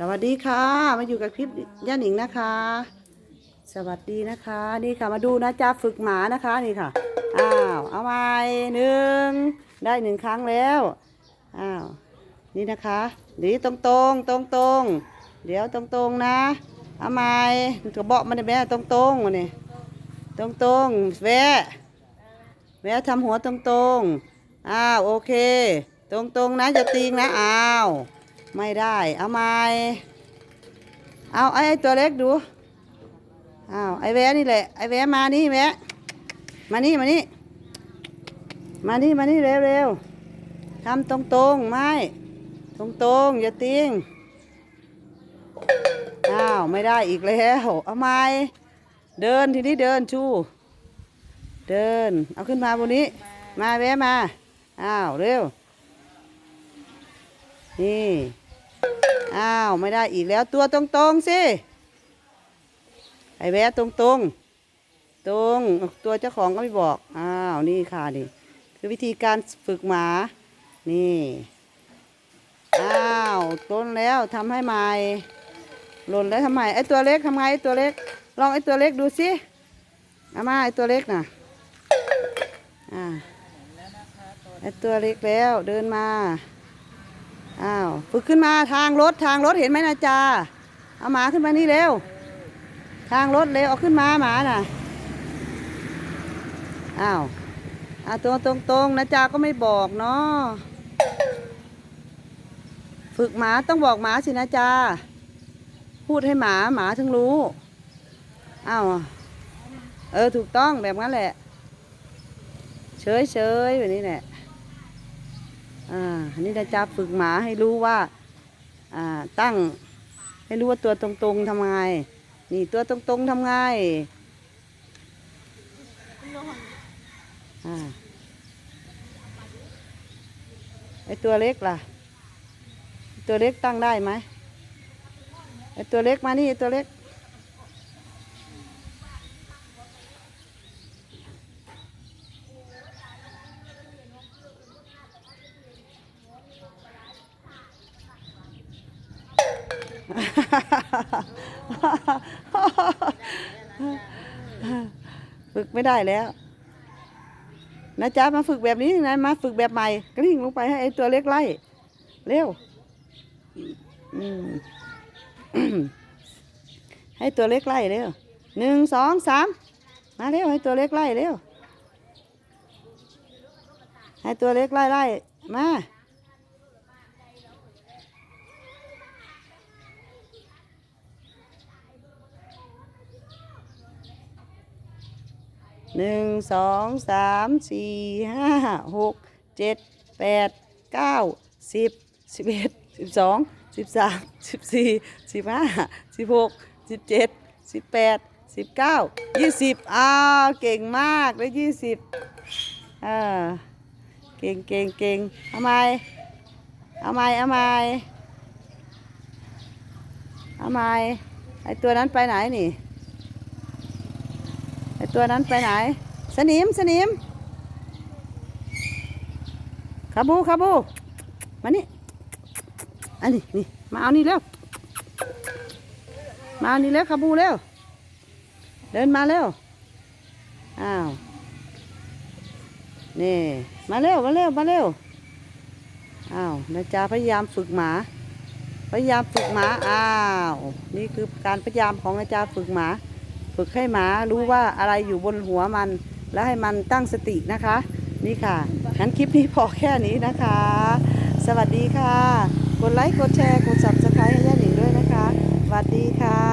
สวัสดีค่ะ มาอยู่กับคลิปย่าหนิงนะคะ สวัสดีนะคะ นี่ค่ะมาดูนะจ๊ะฝึกหมานะคะนี่ค่ะอ้าวเอาไม้หนึ่งได้หนึ่งครั้งแล้วอ้าวนี่นะคะเดีตรงตรงตรงตรงเดี๋ยวตรงตรงนะเอาไม้กระบอกมันได้ไหมตรงตรงนี่ตรงตรงแวะแวะทำหัวตรงตรงอ้าวโอเค ตรงตรงนะจะตีงนะอ้าว ไม่ได้ เอาไม้เอาไอ้ตัวเล็กดูอ้าวไอ้แวะนี่แหละไอ้แวะมานี่แวะมานี่มานี่มานี่มานี่เร็วเร็วทำตรงตรงๆไม่ตรงตรงๆอย่าติ้งอ้าวไม่ได้อีกแล้วเอาไม้เดินทีนี้เดินชู เดิน เอาขึ้นมาบนนี้ มาแวะมาอ้าวเร็วนี่ อ้าวไม่ได้อีกแล้วตัวตรงๆสิไอแวะตรงตรงๆตรงตัวเจ้าของก็ไม่บอกอ้าวนี่ค่ะนี่คือวิธีการฝึกหมานี่อ้าวต้นแล้วทำให้ใหม่หล่นแล้วทำไมไอตัวเล็กทำไงไอตัวเล็ก ลองไอตัวเล็กดูสิเอามาไอตัวเล็กน่ะอ่าไอตัวเล็กแล้วเดินมา อ้าวฝึกขึ้นมาทางรถทางรถเห็นไหมนะจ๊ะเอาหมาขึ้นมานี่เร็ว ทางรถเร็วเอาขึ้นมาหมาน่ะอ้าวอ่าตัวตรงๆนะจ๊ะก็ไม่บอกเนาะฝึกหมาต้องบอกหมาสินะจ๊ะพูดให้หมาหมาถึงรู้อ้าวเออถูกต้องแบบนั้นแหละเฉยเฉยๆแบบนี้แหละ อ่าอันนี้นะจ๊ะฝึกหมาให้รู้ว่าอ่าตั้งให้รู้ว่าตัวตรงๆทำไงนี่ตัวตรงๆทำไงอ่าไอตัวเล็กล่ะ ตัวเล็กตั้งได้ไหมไอตัวเล็กมานี่ไอ้ตัวเล็ก ฝึกไม่ได้แล้ว นะจ๊ะมาฝึกแบบนี้นะมาฝึกแบบใหม่กลิ้งลงไปให้ไอ้ตัวเล็กไล่เร็วให้ตัวเล็กไล่เร็วหนึ่งสองสามมาเร็วให้ตัวเล็กไล่เร็วให้ตัวเล็กไล่ไล่มา หนึ่งสองสามสี่ห้าหกเจ็ดแปดเก้าสิบสิบเอ็ดสิบสองสิบสามสิบสี่สิบห้าสิบหกสิบเจ็ดสิบแปดสิบเก้ายี่สิบอ้าวเก่งมากได้ยี่สิบอ่าเก่งเก่งเก่งเอาไหมเอาไหมเอาไหมเอาไหมไอตัวนั้นไปไหนนี่ ตัวนั้นไปไหน สนิมสนิมคาบูคาบูมานี่อันนี้นี่มาเอานี่เร็วมาเอานี่เร็วคาบูเร็วเดินมาเร็วอ้าวนี่มาเร็วมาเร็วมาเร็วอ้าวนะจ๊ะพยายามฝึกหมา พยายามฝึกหมาอ้าวนี่คือการพยายามของอาจารย์ฝึกหมา ฝึกให้หมารู้ว่าอะไรอยู่บนหัวมัน แล้วให้มันตั้งสตินะคะ นี่ค่ะงั้นคลิปนี้พอแค่นี้นะคะ สวัสดีค่ะ กดไลค์กดแชร์กด subscribe ให้ย่าหนิงด้วยนะคะสวัสดีค่ะ